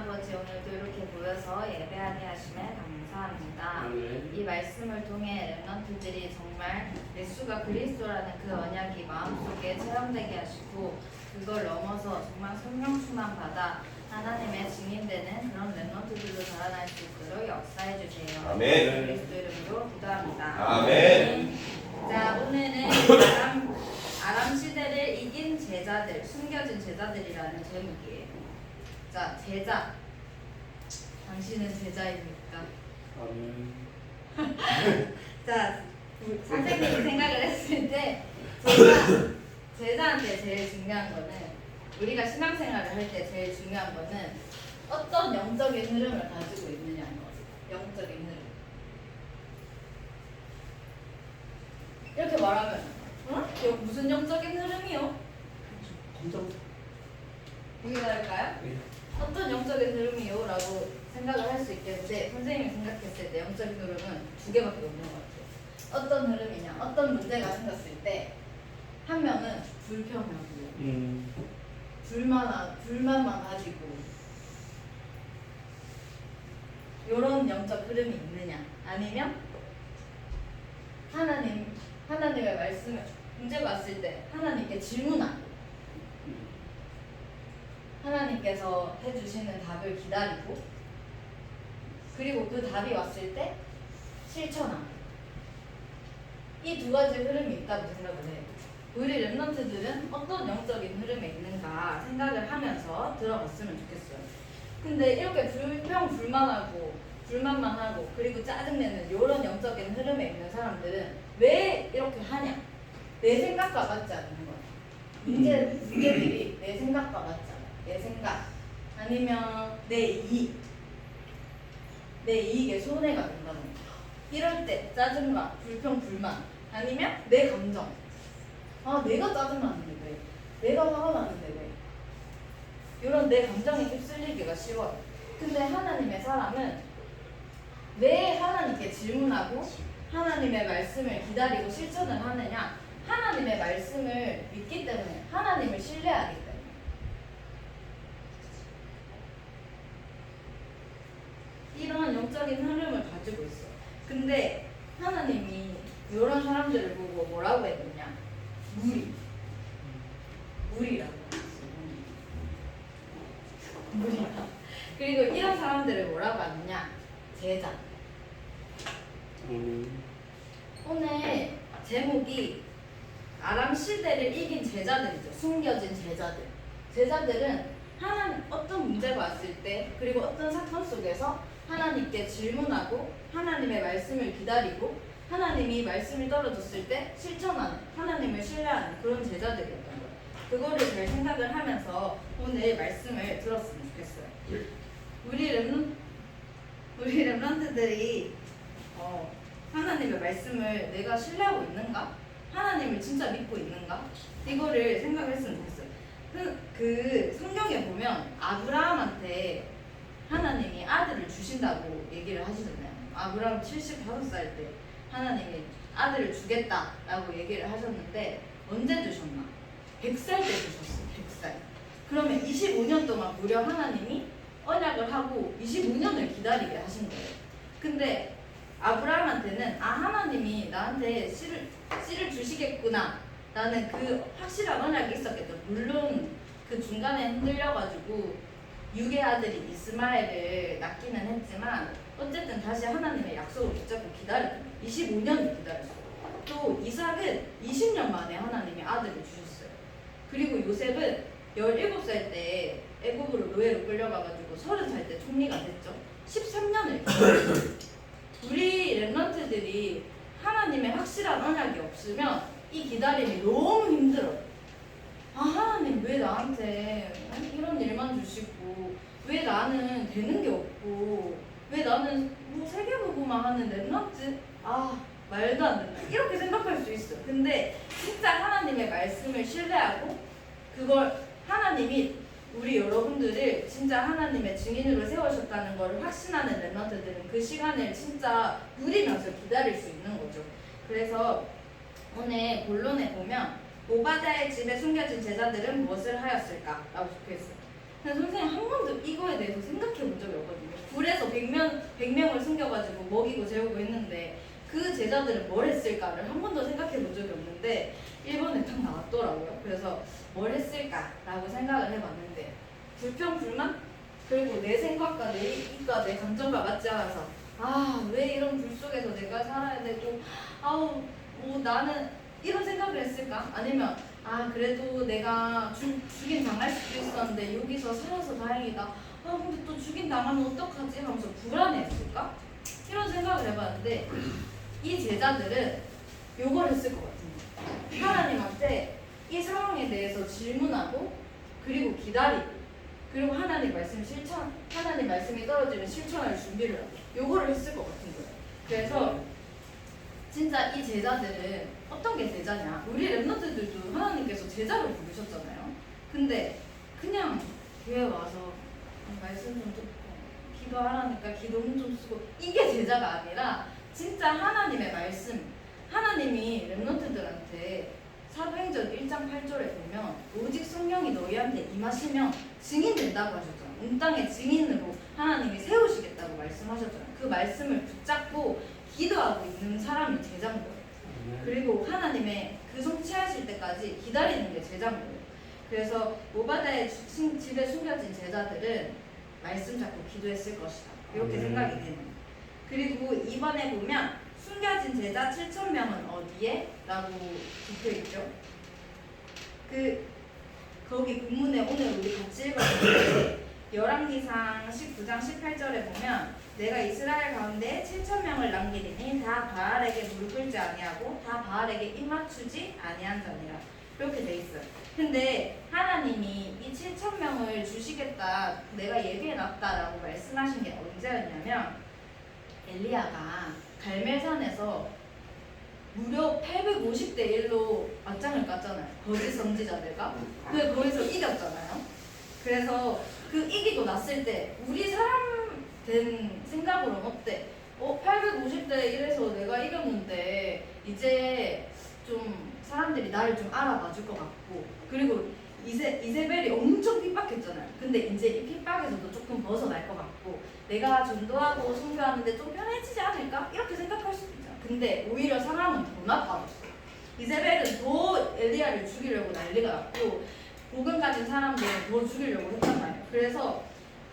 아버지 오늘도 이렇게 모여서 예배하게 하심에 감사합니다. 아멘. 이 말씀을 통해 랩런트들이 정말 예수가 그리스도라는 그 언약이 마음속에 체험되게 하시고 그걸 넘어서 정말 성령 충만 받아 하나님의 증인되는 그런 랩런트들로 자라날 수 있도록 역사해 주세요. 아멘. 그리스도 이름으로 기도합니다. 아멘. 자 오늘은 아람, 아람 시대를 이긴 제자들, 숨겨진 제자들이라는 제목이에요. 자 제자. 당신은 제자입니까? 아멘. 자, 우리 선생님이 생각을 했을 때 제자, 제자한테 제일 중요한 거는 우리가 신앙생활을 할 때 제일 중요한 거는 어떤 영적인 흐름을 가지고 있느냐인 거죠. 영적인 흐름. 이렇게 말하면, 어? 이거 무슨 영적인 흐름이요? 검정. 다를까요? 네. 어떤 영적인 흐름이요? 라고 생각을 할 수 있겠는데 선생님이 생각했을 때 영적인 흐름은 두 개밖에 없는 것 같아요. 어떤 흐름이냐? 어떤 문제가 생겼을 때 한 명은 불평하고 음. 불만 불만만 가지고 이런 영적 흐름이 있느냐? 아니면 하나님 하나님의 말씀을 문제가 왔을 때 하나님께 질문하고 하나님께서 해주시는 답을 기다리고 그리고 그 답이 왔을 때 실천하고 이두 가지 흐름이 있다고 생각을 해요. 우리 랩런트들은 어떤 영적인 흐름에 있는가 생각을 하면서 들어갔으면 좋겠어요. 근데 이렇게 불평 불만하고 불만만 하고 그리고 짜증내는 이런 영적인 흐름에 있는 사람들은 왜 이렇게 하냐? 내 생각과 맞지 않는 거야. 문제 문제들이 내 생각과 맞지 않아. 내 생각 아니면 내 이익 내 이익에 손해가 거야. 이럴 때 짜증과 불평 불만 아니면 내 감정 아 내가 짜증나는데 왜 내가 화가 나는데 왜 이런 내 감정에 휩쓸리기가 쉬워요. 근데 하나님의 사람은 왜 하나님께 질문하고 하나님의 말씀을 기다리고 실천을 하느냐? 하나님의 말씀을 믿기 때문에 하나님을 신뢰하기 영적인 흐름을 가지고 있어. 근데 하나님이 이런 사람들을 보고 뭐라고 했느냐? 무리. 무리라고 했어. 무리. 그리고 이런 사람들을 뭐라고 하느냐? 제자. 아멘. 오늘 제목이 아람 시대를 이긴 제자들이죠. 숨겨진 제자들. 제자들은 문제가 왔을 때 그리고 어떤 사건 속에서 하나님께 질문하고 하나님의 말씀을 기다리고 하나님이 말씀이 떨어졌을 때 실천하는 하나님을 신뢰하는 그런 제자들이었던 거예요. 그거를 잘 생각을 하면서 오늘 말씀을 들었으면 좋겠어요. 네. 우리 랩런 우리 랩런트들이 어, 하나님의 말씀을 내가 신뢰하고 있는가? 하나님을 진짜 믿고 있는가? 이거를 생각했으면 좋겠어요. 그, 그 성경에 보면 아브라함한테 하나님이 아들을 주신다고 얘기를 하시잖아요. 아브라함 75살 때 하나님이 아들을 주겠다라고 얘기를 하셨는데 언제 주셨나? 100살 때 주셨어요. 100살. 그러면 25년 동안 무려 하나님이 언약을 하고 25년을 기다리게 하신 거예요. 근데 아브라함한테는 아 하나님이 나한테 씨를 씨를 주시겠구나 라는 그 확실한 언약이 있었겠죠. 물론 그 중간에 흔들려가지고 육의 아들이 이스마엘을 낳기는 했지만 어쨌든 다시 하나님의 약속을 붙잡고 기다렸죠. 25년을 기다렸어요. 또 이삭은 20년 만에 하나님이 아들을 주셨어요. 그리고 요셉은 17살 때 애굽으로 노예로 끌려가가지고 30살 때 총리가 됐죠. 13년을 기다렸어요. 우리 랩런트들이 하나님의 확실한 언약이 없으면 이 기다림이 너무 힘들어요. 아 하나님 왜 나한테 이런 일만 주시고 왜 나는 되는 게 없고 왜 나는 뭐 세계보고만 하는 랩런트 아 말도 안 된다 이렇게 생각할 수 있어요. 근데 진짜 하나님의 말씀을 신뢰하고 그걸 하나님이 우리 여러분들을 진짜 하나님의 증인으로 세우셨다는 걸 확신하는 랩런트들은 그 시간을 진짜 누리면서 기다릴 수 있는 거죠. 그래서 오늘 본론에 보면 오바다의 집에 숨겨진 제자들은 무엇을 하였을까? 라고 적혀있어요. 근데 선생님 한 번도 이거 이거에 대해서 생각해 본 적이 없거든요. 굴에서 100명, 100명을 숨겨가지고 먹이고 재우고 했는데 그 제자들은 뭘 했을까를 한 번도 생각해 본 적이 없는데 1번에 딱 나왔더라고요. 그래서 뭘 했을까라고 생각을 해봤는데 불평, 불만? 그리고 내 생각과 내 이익과 내 감정과 맞지 않아서 아 왜 이런 불 속에서 내가 살아야 되고 아우 뭐 나는 이런 생각을 했을까? 아니면 아 그래도 내가 죽, 죽인 당할 수도 있었는데 여기서 살아서 다행이다 아 근데 또 죽인 당하면 어떡하지? 하면서 불안해했을까? 이런 생각을 해봤는데 이 제자들은 요걸 했을 것 거예요 하나님한테 이 상황에 대해서 질문하고 그리고 기다리고 그리고 하나님 말씀 실천 하나님 말씀이 떨어지면 실천할 준비를 하고 요거를 했을 것 같은 거예요 그래서 진짜 이 제자들은 어떤 게 제자냐? 우리 랩런트들도 하나님께서 제자로 부르셨잖아요. 근데 그냥 교회 와서 말씀 좀 듣고 기도하라니까 기도문 좀 쓰고 이게 제자가 아니라 진짜 하나님의 말씀 하나님이 랩런트들한테 사도행전 1장 8절에 보면 오직 성령이 너희한테 임하시면 증인 된다고 하셨잖아요. 온 땅의 증인으로 하나님이 세우시겠다고 말씀하셨잖아요. 그 말씀을 붙잡고 기도하고 있는 사람이 제자인 거예요. 그리고 하나님의 그 성취하실 때까지 기다리는 게 제자인 거예요. 그래서 모바다의 주- 집에 숨겨진 제자들은 말씀 잡고 기도했을 것이다. 이렇게 음. 생각이 되는 거예요. 그리고 이번에 보면 숨겨진 제자 7천 명은 어디에? 라고 적혀 있죠. 그 거기 본문에 오늘 우리 같이 읽었는데 열왕기상 19장 18절에 보면 내가 이스라엘 가운데 7천 명을 남기리니 다 바알에게 무릎 꿇지 아니하고 다 바알에게 입 맞추지 아니한 자니라 이렇게 돼 있어요. 근데 하나님이 이 7천 명을 주시겠다 내가 얘기해 놨다라고 말씀하신 게 언제였냐면 엘리야가 갈멜산에서 무려 850대 1로 맞짱을 깠잖아요. 거짓 선지자들과. 근데 거기서 이겼잖아요. 그래서 그 이기고 났을 때 우리 사람 된 생각으로는 어때? 어, 850대 1에서 내가 이겼는데 이제 좀 사람들이 나를 좀 알아봐 줄 것 같고 그리고 이세, 이세벨이 엄청 핍박했잖아요. 근데 이제 이 핍박에서도 조금 벗어날 것 같고 내가 전도하고 선교하는데 좀 편해지지 않을까? 이렇게 생각할 수도 있잖아. 근데 오히려 상황은 더 나빠졌어. 이세벨은 더 엘리야를 죽이려고 난리가 났고 복음 가진 사람들은 더 죽이려고 했단 말이에요. 그래서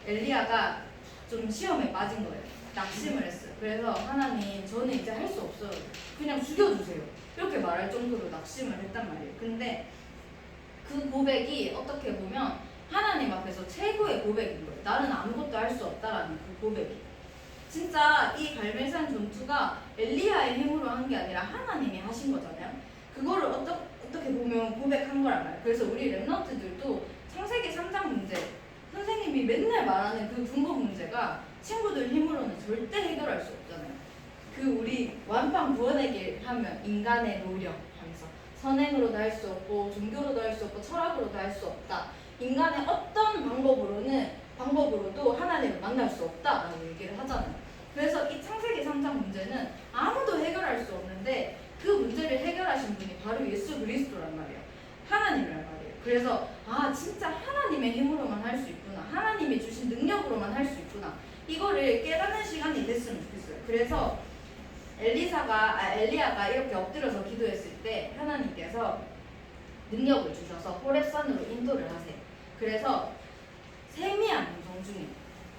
엘리야가 좀 시험에 빠진 거예요. 낙심을 했어요. 그래서 하나님 저는 이제 할 수 없어요. 그냥 죽여주세요. 이렇게 말할 정도로 낙심을 했단 말이에요. 근데 그 고백이 어떻게 보면 하나님 앞에서 최고의 고백인 거예요. 나는 아무것도 할 수 없다라는 그 고백이. 진짜 이 갈멜산 전투가 엘리야의 힘으로 한 게 아니라 하나님이 하신 거잖아요. 그거를 어떻게 보면 고백한 거란 말이에요. 그래서 우리 랩런트들도 창세기 3장 문제 선생님이 맨날 말하는 그 근거 문제가 친구들 힘으로는 절대 해결할 수 없잖아요. 그 우리 완판 구원의 길 하면 인간의 노력 하면서 선행으로도 할 수 없고 종교로도 할 수 없고 철학으로도 할 수 없다. 인간의 어떤 방법으로는 방법으로도 하나님을 만날 수 없다라고 얘기를 하잖아요. 그래서 이 창세기 3장 문제는 아무도 해결할 수 없는데 그 문제를 해결하신 분이 바로 예수 그리스도란 말이에요. 하나님이란 말이에요. 그래서 아 진짜 하나님의 힘으로만 할 수 있구나. 하나님이 주신 능력으로만 할 수 있구나. 이거를 깨닫는 시간이 됐으면 좋겠어요. 그래서 엘리사가 아, 엘리야가 이렇게 엎드려서 기도했을 때 하나님께서 능력을 주셔서 호렙산으로 인도를 하세요. 그래서 세미한 음성 중에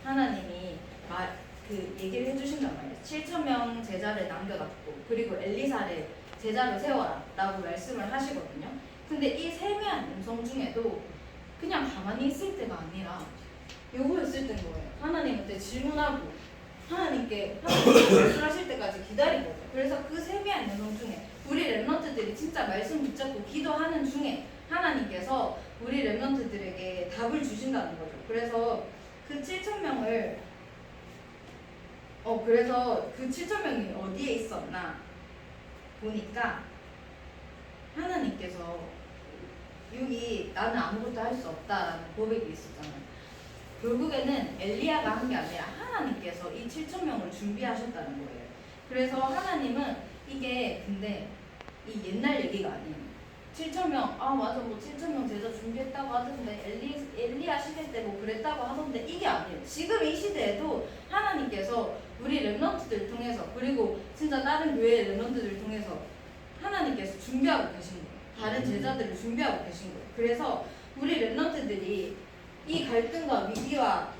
하나님이 말, 그 얘기를 해주신단 말이에요. 7천 명 제자를 남겨놨고 그리고 엘리사를 제자로 세워라라고 말씀을 하시거든요. 근데 이 세미한 음성 중에도 그냥 가만히 있을 때가 아니라 요거였을 때인 거예요. 하나님한테 질문하고 하나님께 하나님께 말씀하실 때까지 기다린 거죠. 그래서 그 세미한 음성 중에 우리 랩런트들이 진짜 말씀 붙잡고 기도하는 중에 하나님께서 우리 랩런트들에게 답을 주신다는 거죠. 그래서 그 7천 명을 어 그래서 그 7천 명이 어디에 있었나 보니까 하나님께서 여기 나는 아무것도 할 수 없다라는 고백이 있었잖아요. 결국에는 엘리야가 한 게 아니라 하나님께서 이 7천 명을 준비하셨다는 거예요. 그래서 하나님은 이게 근데 이 옛날 얘기가 아니에요. 7천 명, 아 맞아 뭐 7천 명 제자 준비했다고 하던데 엘리 엘리야 시대 때 뭐 그랬다고 하던데 이게 아니에요. 지금 이 시대에도 하나님께서 우리 렘넌트들 통해서 그리고 진짜 다른 교회 렘넌트들 통해서 하나님께서 준비하고 계신 거예요. 다른 제자들을 준비하고 계신 거예요. 그래서 우리 렘넌트들이 이 갈등과 위기와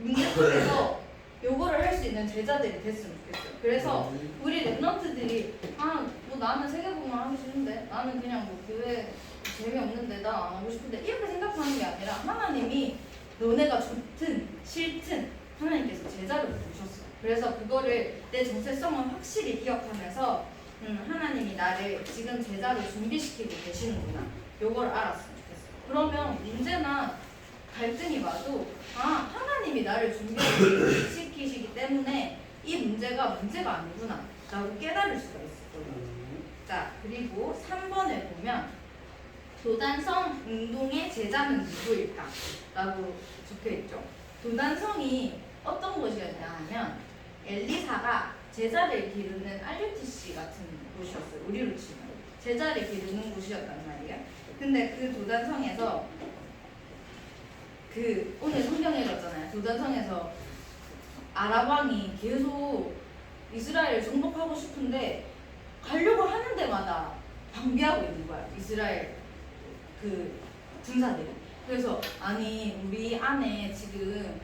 문제 속에서 요거를 할 수 있는 제자들이 됐으면 좋겠어요. 그래서 우리 랩런트들이 아 뭐 나는 세계복음을 하기 싫은데 나는 그냥 뭐 교회 재미없는데 나 안 하고 싶은데 이렇게 생각하는 게 아니라 하나님이 너네가 좋든 싫든 하나님께서 제자를 부르셨어요. 그래서 그거를 내 정체성을 확실히 기억하면서 음, 하나님이 나를 지금 제자로 준비시키고 계시는구나. 요걸 알았으면 좋겠어요. 그러면 문제나 갈등이 와도 아 하나님이 나를 준비시키시기 때문에 이 문제가 문제가 아니구나 라고 깨달을 수가 있었거든요. 자, 그리고 3번에 보면 도단성 운동의 제자는 누구일까? 라고 적혀 있죠. 도단성이 어떤 곳이었냐 하면 엘리사가 제자를 기르는 RUTC 같은 곳이었어요. 우리로 치면. 제자를 기르는 곳이었단 말이에요. 근데 그 도단성에서 그 오늘 성경 읽었잖아요. 도단성에서 아랍 왕이 계속 이스라엘을 정복하고 싶은데 가려고 하는 데마다 방비하고 있는 거야. 이스라엘 그 군사들이. 그래서 아니 우리 안에 지금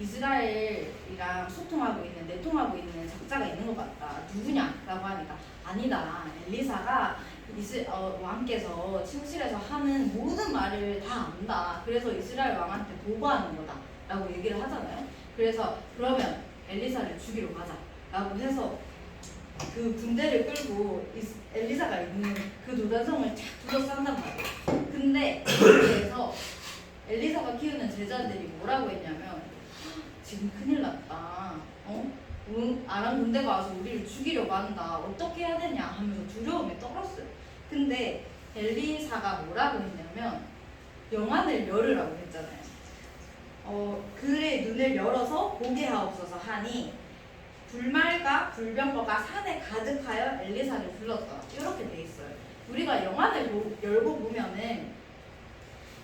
이스라엘이랑 소통하고 있는 내통하고 있는 적자가 있는 것 같다. 누구냐라고 하니까 아니다. 엘리사가 이스 어, 왕께서 침실에서 하는 모든 말을 다 안다. 그래서 이스라엘 왕한테 보고하는 거다 라고 얘기를 하잖아요. 그래서 그러면 엘리사를 죽이러 가자 라고 해서 그 군대를 끌고 이스- 엘리사가 있는 그 도단성을 착 둘러싼단 말이에요. 근데 거기에서 엘리사가 키우는 제자들이 뭐라고 했냐면 지금 큰일 났다. 어? 응, 아람 군대가 와서 우리를 죽이려고 한다. 어떻게 해야 되냐 하면서 두려움에 떨었어요. 근데 엘리사가 뭐라고 했냐면 영안을 열으라고 했잖아요. 어, 그의 눈을 열어서 보게 하옵소서 하니 불말과 불병거가 산에 가득하여 엘리사를 불렀더라. 이렇게 돼 있어요. 우리가 영안을 보- 열고 보면은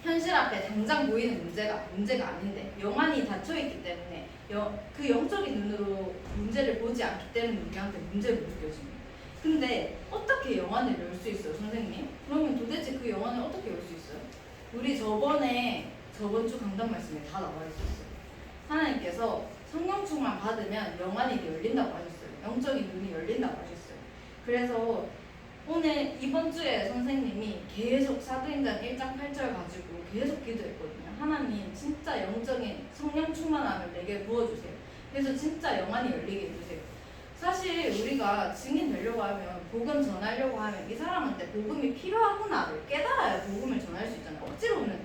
현실 앞에 당장 보이는 문제가 문제가 아닌데 영안이 닫혀 있기 때문에 여, 그 영적인 눈으로 문제를 보지 않기 때문에 우리한테 문제로 느껴집니다. 근데 어떻게 영안을 열 수 있어요, 선생님? 그러면 도대체 그 영안을 어떻게 열 수 있어요? 우리 저번에 저번 주 강단 말씀에 다 나와 있었어요. 하나님께서 성령 충만 받으면 영안이 열린다고 하셨어요. 영적인 눈이 열린다고 하셨어요. 그래서 오늘 이번 주에 선생님이 계속 사도행전 1장 8절 가지고 계속 기도했거든요. 하나님 진짜 영적인 성령 충만함을 내게 부어주세요. 그래서 진짜 영안이 열리게 해주세요. 사실 우리가 증인 되려고 하면 복음 전하려고 하면 이 사람한테 복음이 필요하구나를 깨달아야 복음을 전할 수 있잖아요. 억지로는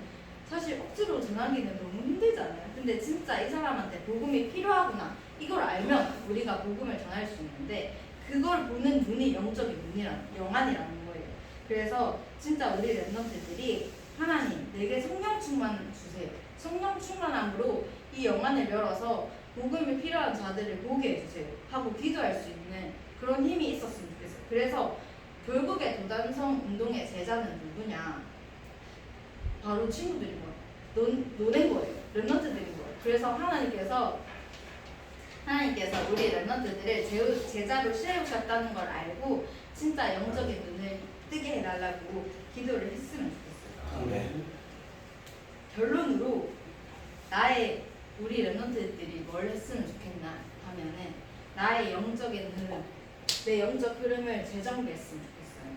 사실 억지로 전하기는 너무 힘들잖아요. 근데 진짜 이 사람한테 복음이 필요하구나 이걸 알면 우리가 복음을 전할 수 있는데 그걸 보는 눈이 영적인 눈이란 영안이라는 거예요. 그래서 진짜 우리 랩런트들이 하나님 내게 성령 충만 주세요. 성령 충만함으로 이 영안을 열어서 복음이 필요한 자들을 보게 해주세요. 하고 기도할 수 있는 그런 힘이 있었으면 좋겠어요. 그래서 결국에 도단성 운동의 제자는 누구냐? 바로 친구들인 거예요. 논, 노는 거예요. 랩런트들인 거예요. 그래서 하나님께서 하나님께서 우리 랩런트들을 제- 제자로 세우셨다는 걸 알고 진짜 영적인 눈을 뜨게 해달라고 기도를 했으면 좋겠어요. 아멘. 결론으로 나의 우리 랩런트들이 뭘 했으면 좋겠나 하면은 나의 영적인 흐름, 내 영적 흐름을 재정비했으면 좋겠어요.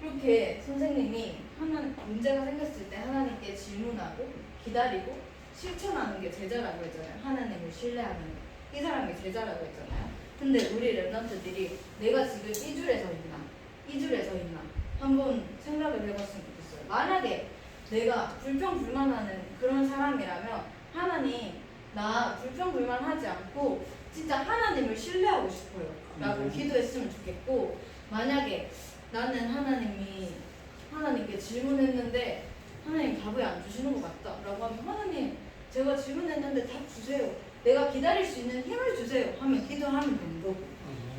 그렇게 선생님이 하나 문제가 생겼을 때 하나님께 질문하고 기다리고 실천하는 게 제자라고 했잖아요. 하나님을 신뢰하는 게. 이 사람이 제자라고 했잖아요. 근데 우리 랩런트들이 내가 지금 이 줄에 서 있나, 이 줄에 서 있나 한번 생각을 해봤으면 좋겠어요. 만약에 내가 불평불만하는 그런 사람이라면 하나님 나 불평불만하지 않고 진짜 하나님을 신뢰하고 싶어요 라고 음. 기도했으면 좋겠고 만약에 나는 하나님이 하나님께 질문했는데 하나님 답을 안 주시는 것 같다 라고 하면 하나님 제가 질문했는데 답 주세요 내가 기다릴 수 있는 힘을 주세요 하면 기도하면 되는 거고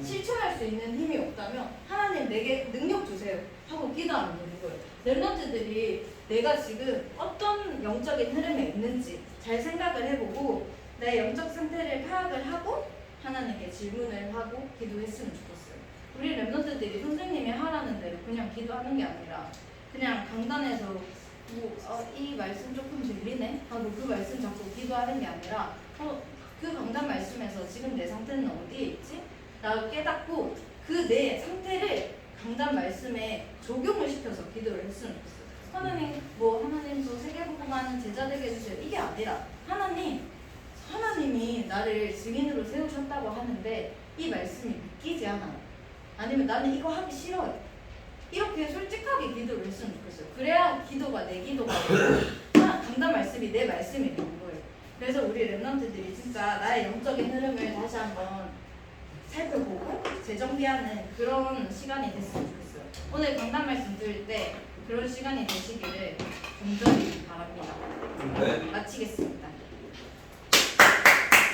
실천할 수 있는 힘이 없다면 하나님 내게 능력 주세요 하고 기도하면 되는 거예요. 랩런트들이 내가 지금 어떤 영적인 흐름에 있는지 잘 생각을 해보고 내 영적 상태를 파악을 하고 하나님께 질문을 하고 기도했으면 좋겠어요. 우리 랩런트들이 선생님이 하라는 대로 그냥 기도하는 게 아니라 그냥 강단에서 뭐, 어, 이 말씀 조금 들리네? 하고 그 말씀 잡고 기도하는 게 아니라 어, 그 강단 말씀에서 지금 내 상태는 어디에 있지? 나 깨닫고 그 내 상태를 강단 말씀에 적용을 시켜서 기도를 했으면 좋겠어요. 하나님, 뭐 하나님 저 세계복음하는 제자 되게 해주세요. 이게 아니라 하나님, 하나님이 나를 증인으로 세우셨다고 하는데 이 말씀이 믿기지 않아요. 아니면 나는 이거 하기 싫어요. 이렇게 솔직하게 기도를 했으면 좋겠어요. 그래야 기도가 내 기도가 되고 강단 말씀이 내 말씀이 되는 거예요. 그래서 우리 랩런트들이 진짜 나의 영적인 흐름을 다시 한번 살펴보고 재정비하는 그런 시간이 됐으면 좋겠어요. 오늘 강단 말씀 들을 때 그런 시간이 되시기를 간절히 바랍니다. 네. 마치겠습니다.